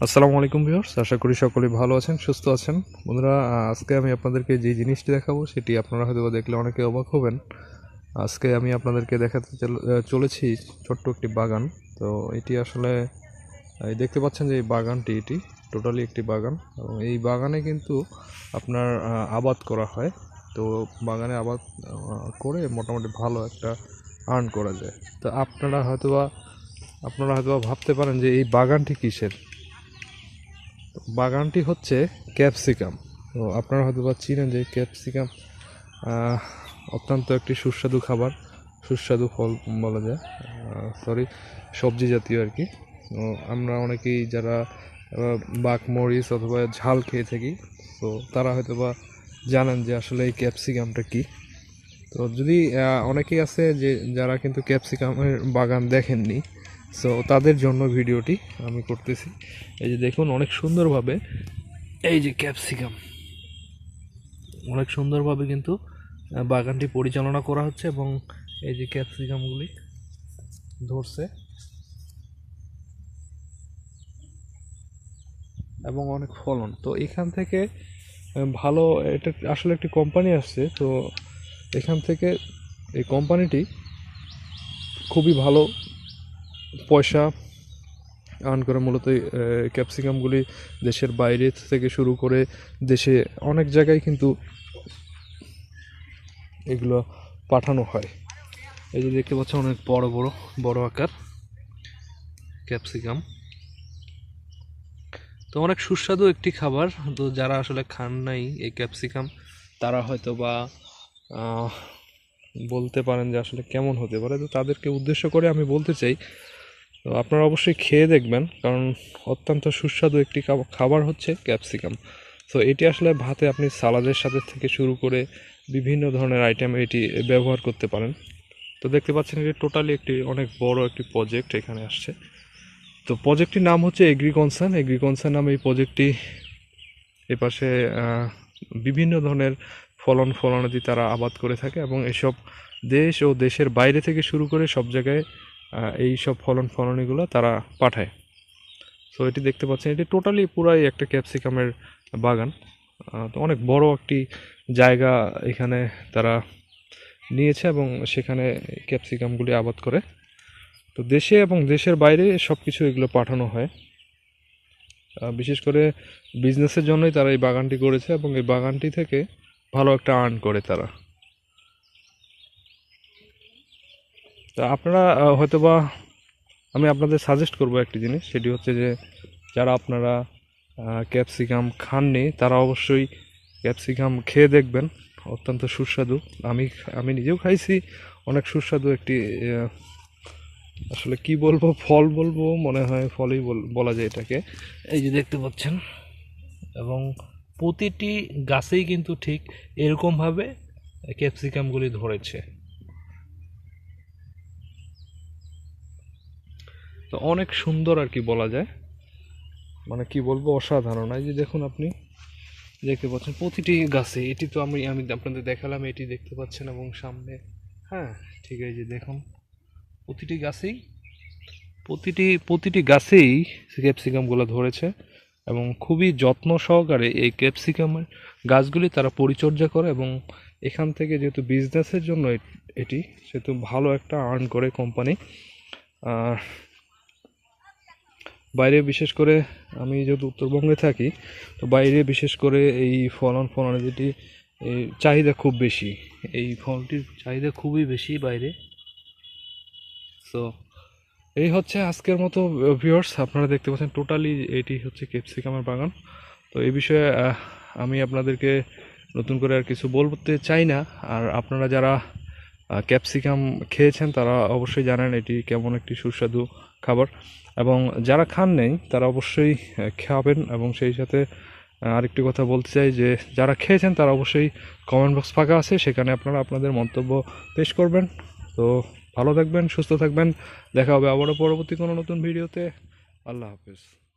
আসসালামু আলাইকুম ভিউয়ার্স, আশা করি সকলেই ভালো আছেন, সুস্থ আছেন। বন্ধুরা আজকে আমি আপনাদেরকে যে জিনিসটি দেখাবো সেটি আপনারা হয়তো দেখলে অনেকে অবাক হবেন। আজকে আমি আপনাদেরকে দেখাতে চল- চলেছি ছোট্ট একটি বাগান। তো এটি আসলে দেখতে পাচ্ছেন যে এই বাগানটি এটি, টোটালি একটি বাগান। এবং এই বাগানে কিন্তু আপনার আবাদ করা হয়। তো বাগানে আবাদ করে মোটামুটি ভালো একটা আর্ন করা যায়। তো আপনারা হয়তোবা আপনারা হয়তোবা ভাবতে পারেন যে এই বাগানটি কিসের? বাগানটি হচ্ছে ক্যাপসিকাম। তো আপনারা হয়তো বা চিনেন যে ক্যাপসিকাম অত্যন্ত একটি সুস্বাদু খাবার। সুস্বাদু ফল বলা যায়। সরি সবজি জাতীয় আর কি। আমরা অনেকেই যারা বাক মরিচ অথবা ঝাল খেয়ে থাকি, তো তারা হয়তো বা জানেন যে আসলে এই ক্যাপসিকামটা কি। তো যদি অনেকেই আছে যে, যারা কিন্তু ক্যাপসিকামের বাগান দেখেননি সো তাদের জন্য ভিডিওটি আমি করতেছি। এই যে দেখুন, অনেক সুন্দরভাবে এই যে ক্যাপসিকাম অনেক সুন্দরভাবে কিন্তু বাগানটি পরিচালনা করা হচ্ছে এবং এই যে ক্যাপসিকামগুলি ধরছে। এবং অনেক ফলন। তো এখান থেকে ভালো, এটা আসলে একটি কোম্পানি আসছে। তো এখান থেকে এই কোম্পানিটি খুবই ভালো পয়সা আর্ন করে মূলত ক্যাপসিকামগুলি দেশের বাইরে থেকে শুরু করে দেশে অনেক জায়গায় কিন্তু এগুলো পাঠানো হয়। এই যে দেখতে পাচ্ছেন অনেক বড় বড় বড় আকার ক্যাপসিকাম। তো অনেক সুস্বাদু একটি খাবার। তো যারা আসলে খান নাই এই ক্যাপসিকাম, তারা হয়তো বা বলতে পারেন যে আসলে কেমন হতে পারে। তো তাদেরকে উদ্দেশ্য করে আমি বলতে চাই তো আপনারা অবশ্যই খেয়ে দেখবেন, কারণ অত্যন্ত সুস্বাদু একটি খাব- খাবার হচ্ছে ক্যাপসিকাম। তো এটি আসলে ভাতে আপনি সালাদের সাথে থেকে শুরু করে বিভিন্ন ধরনের আইটেম এটি ব্যবহার করতে পারেন। তো দেখতে পাচ্ছেন এটি টোটালি একটি অনেক বড় একটি প্রজেক্ট এখানে আসছে। তো প্রজেক্টটির নাম হচ্ছে এগ্রিকনসার্ন। এগ্রিকনসার্ন নামে এই প্রজেক্টটি এপাশে বিভিন্ন ধরনের ফলন ফলনাদি তারা আবাদ করে থাকে এবং এসব দেশ ও দেশের বাইরে থেকে শুরু করে সব জায়গায় এই সব ফলন ফলনিগুলো তারা পাঠায়। তো এটি দেখতে পাচ্ছেন, এটি টোটালি পুরাই একটা ক্যাপসিকামের বাগান। তো অনেক বড় একটি জায়গা এখানে তারা নিয়েছে এবং সেখানে ক্যাপসিকামগুলি আবাদ করে। তো দেশে এবং দেশের বাইরে সব কিছু এগুলো পাঠানো হয়। বিশেষ করে বিজনেসের জন্যই তারা এই বাগানটি করেছে এবং এই বাগানটি থেকে ভালো একটা আর্ন করে তারা। তো আপনারা আহ, হয়তোবা আমি আপনাদের সাজেস্ট করব একটি জিনিস সেটি হচ্ছে যে যারা আপনারা ক্যাপসিকাম খাননি তারা অবশ্যই ক্যাপসিকাম খেয়ে দেখবেন অত্যন্ত সুস্বাদু। আমি আমি নিজেও খাইছি অনেক সুস্বাদু একটি আসলে কি বলব ফল বলব মনে হয় ফলই বলা যায় এটাকে। এই যে দেখতে পাচ্ছেন এবং প্রতিটি গাছেই কিন্তু ঠিক এরকমভাবে ক্যাপসিকামগুলি ধরেছে। তো অনেক সুন্দর আর কি বলা যায়। মানে কি বলব, অসাধারণ। এই যে দেখুন আপনি, দেখতে পাচ্ছেন প্রতিটি গাছে, এটি তো আমি আমি আপনাদের দেখালাম, এটি দেখতে পাচ্ছেন এবং সামনে হ্যাঁ ঠিক আছে দেখুন, প্রতিটি গাছেই, প্রতিটি প্রতিটি গাছেই ক্যাপসিকামগুলো ধরেছে এবং খুবই যত্ন সহকারে এই ক্যাপসিকামের গাছগুলি তারা পরিচর্যা করে এবং এখান থেকে যেহেতু বিজনেসের জন্য এটি, সেহেতু ভালো একটা আর্ন করে কোম্পানি আর বাইরে বিশেষ করে আমি যেহেতু উত্তরবঙ্গে থাকি, তো বাইরে বিশেষ করে এই ফলন ফলনের যেটি চাহিদা খুব বেশি। এই ফলটির চাহিদা খুবই বেশি বাইরে। সো এই হচ্ছে আজকের মতো ভিউয়ার্স আপনারা দেখতে পাচ্ছেন টোটালি এটি হচ্ছে ক্যাপসিকামের বাগান। তো এই বিষয়ে আমি আপনাদেরকে নতুন করে আর কিছু বলতে চাই না। আর আপনারা যারা ক্যাপসিকাম খেয়েছেন তারা অবশ্যই জানেন এটি কেমন একটি সুস্বাদু খাবার। এবং যারা খান নেই, তারা অবশ্যই খাবেন। এবং সেই সাথে আরেকটি কথা বলতে চাই যে, যারা খেয়েছেন তারা অবশ্যই কমেন্ট বক্স ফাঁকা আছে। সেখানে আপনারা আপনাদের মন্তব্য পেশ করবেন। তো ভালো থাকবেন, সুস্থ থাকবেন। দেখা হবে আবারও পরবর্তী কোনো নতুন ভিডিওতে। আল্লাহ হাফেজ।